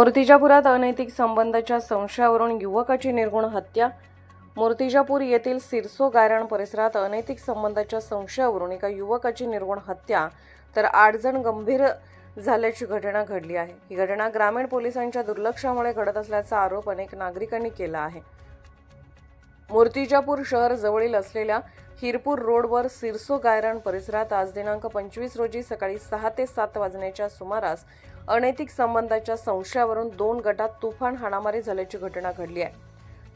मूर्तिजापुरात अनैतिक संबंधाच्या संशयावरून युवकाची निर्गुण हत्या. मूर्तिजापूर येथील सिरसो गायरण परिसरात अनैतिक संबंधाच्या संशयावरून एका युवकाची निर्गुण हत्या. तर आठ जण गंभीर झाल्याची घटना घडली आहे. ही घटना ग्रामीण पोलिसांच्या दुर्लक्षामुळे घडत असल्याचा आरोप अनेक नागरिकांनी केला आहे. मूर्तिजापूर शहर जवळील असलेल्या हिरपूर रोडवर सिरसो गायरान परिसरात आज दिनांक पंचवीस रोजी सकाळी सहा ते सात वाजण्याच्या सुमारास अनैतिक संबंधाच्या संशयावरून दोन गटात तुफान हाणामारी झाल्याची घटना घडली आहे.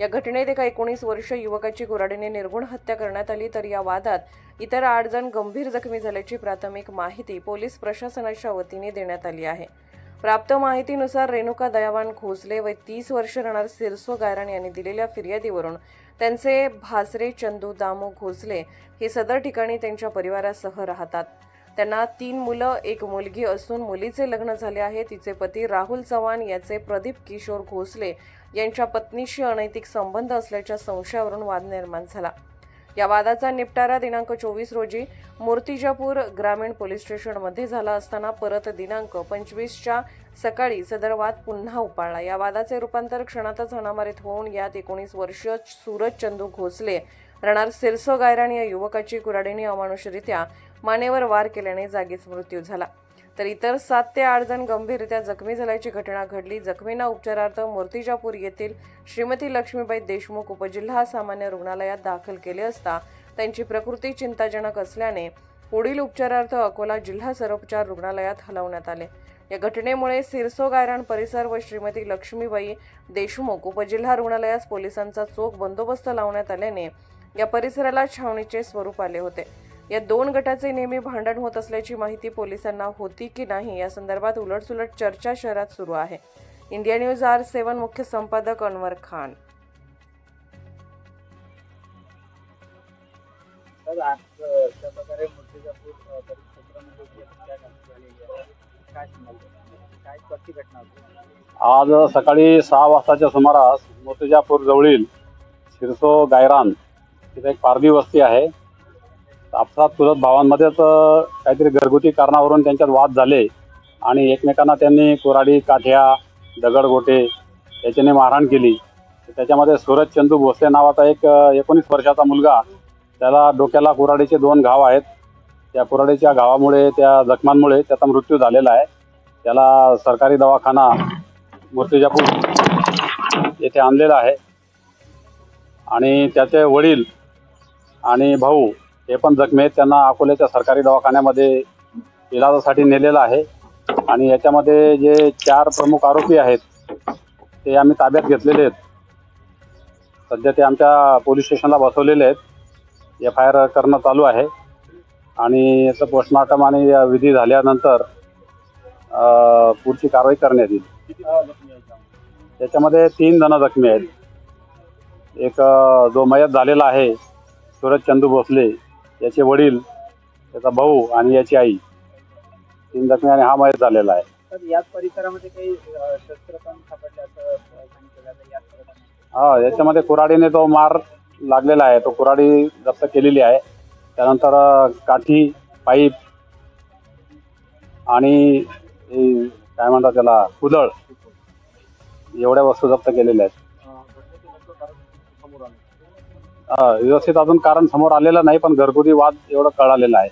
या घटनेत एका एकोणीस वर्ष युवकाची कुऱ्हाडीने निर्गुण हत्या करण्यात आली तर या वादात इतर आठ जण गंभीर जखमी झाल्याची प्राथमिक माहिती पोलीस प्रशासनाच्या वतीने देण्यात आली आहे. प्राप्त माहितीनुसार रेणुका दयावान खोसले व तीस वर्ष राहणार सिरसो गायरान यांनी दिलेल्या फिर्यादीवरून त्यांचे भासरे चंदू दामू घोसले हे सदर ठिकाणी त्यांच्या परिवारासह राहतात. त्यांना तीन मुलं एक मुलगी असून मुलीचे लग्न झाले आहे. तिचे पती राहुल चव्हाण याचे प्रदीप किशोर घोसले यांच्या पत्नीशी अनैतिक संबंध असल्याच्या संशयावरून वाद निर्माण झाला. या वादाचा निपटारा दिनांक चोवीस रोजी मूर्तिजापूर ग्रामीण पोलीस स्टेशनमध्ये झाला असताना परत दिनांक पंचवीसच्या सकाळी सदर वाद पुन्हा उपाळला. या वादाचे रूपांतर क्षणातच हाणामारीत होऊन यात एकोणीस वर्षीय सूरज चंदू घोसले राहणार सिरसो गायरान या युवकाची कुराडीने अमानुषरित्या मानेवर वार केल्याने जागीच मृत्यू झाला. तर इतर सात ते आठ जण गंभीररित्या जखमी झाल्याची घटना घडली. जखमींना उपचारार्थ मूर्तिजापूर येथील श्रीमती लक्ष्मीबाई देशमुख उपजिल्हा सामान्य रुग्णालयात दाखल केले असता त्यांची प्रकृती चिंताजनक असल्याने पुढील उपचारार्थ अकोला जिल्हा सरोपचार रुग्णालयात हलवण्यात आले. या घटनेमुळे सिरसो गायरान परिसर व श्रीमती लक्ष्मीबाई देशमुख उपजिल्हा रुग्णालयास पोलिसांचा चोख बंदोबस्त लावण्यात आल्याने या परिसराला छावणीचे स्वरूप आले होते. या दोन गटाचे नेहमी भांडण होत असल्याची माहिती पोलिसांना होती की नाही या संदर्भात उलटसुलट चर्चा शहरात सुरू आहे. इंडिया न्यूज आर सेवन मुख्य संपादक अनवर खान. आज सकाळी सहा वाजताच्या सुमारास मोतीजापूर जवळील शिरसो गायरान तिथे एक पारधी वस्ती आहे. आपसात चुलत भावांमध्येच काहीतरी घरगुती कारणावरून त्यांच्यात वाद झाले आणि एकमेकांना त्यांनी कुऱ्हाडी काठ्या दगडगोटे याच्याने मारहाण केली. त्याच्यामध्ये सूरज चंदू भोसले नावाचा एक एकोणीस वर्षाचा मुलगा त्याला डोक्याला कुराडीचे दोन घाव आहेत. त्या कुराडीच्या घावामुळे त्या जखमांमुळे त्याचा मृत्यू झालेला आहे. त्याला सरकारी दवाखाना मूर्तिजापूर येथे आणलेला आहे. आणि त्याचे वडील आणि भाऊ हे पण जखमी आहेत. त्यांना अकोल्याच्या सरकारी दवाखान्यामध्ये इलाजासाठी नेलेलं आहे. आणि याच्यामध्ये जे चार प्रमुख आरोपी आहेत ते आम्ही ताब्यात घेतलेले आहेत. सध्या ते आमच्या पोलीस स्टेशनला बसवलेले आहेत. एफ आय आर करणं चालू आहे. आणि याचं पोस्टमार्टम आणि विधी झाल्यानंतर पुढची कारवाई करण्यात येईल. याच्यामध्ये त्याच्यामध्ये तीन जण जखमी आहेत. एक जो मयत झालेला आहे सूरज चंदू भोसले याचे वडील त्याचा भाऊ आणि याची आई. तीन जखमी आणि हा मयत झालेला आहे. तर याच परिसरामध्ये काही अ, शस्त्र पण सापडले असं अ, सांगितलं जातं याच परिसरामध्ये. हा याच्यामध्ये कुऱ्हाडीने तो मार लागलेला आहे. तो कुऱ्हाडी जप्त केलेली आहे. त्यानंतर अ, काठी पाईप आणि हे काय म्हणतात त्याला कुदळ एवढ्या वस्तू जप्त केलेल्या आहेत. व्यवस्थित अजून कारण समोर आलेलं नाही पण घरगुती वाद एवढं कळालेलं आहे.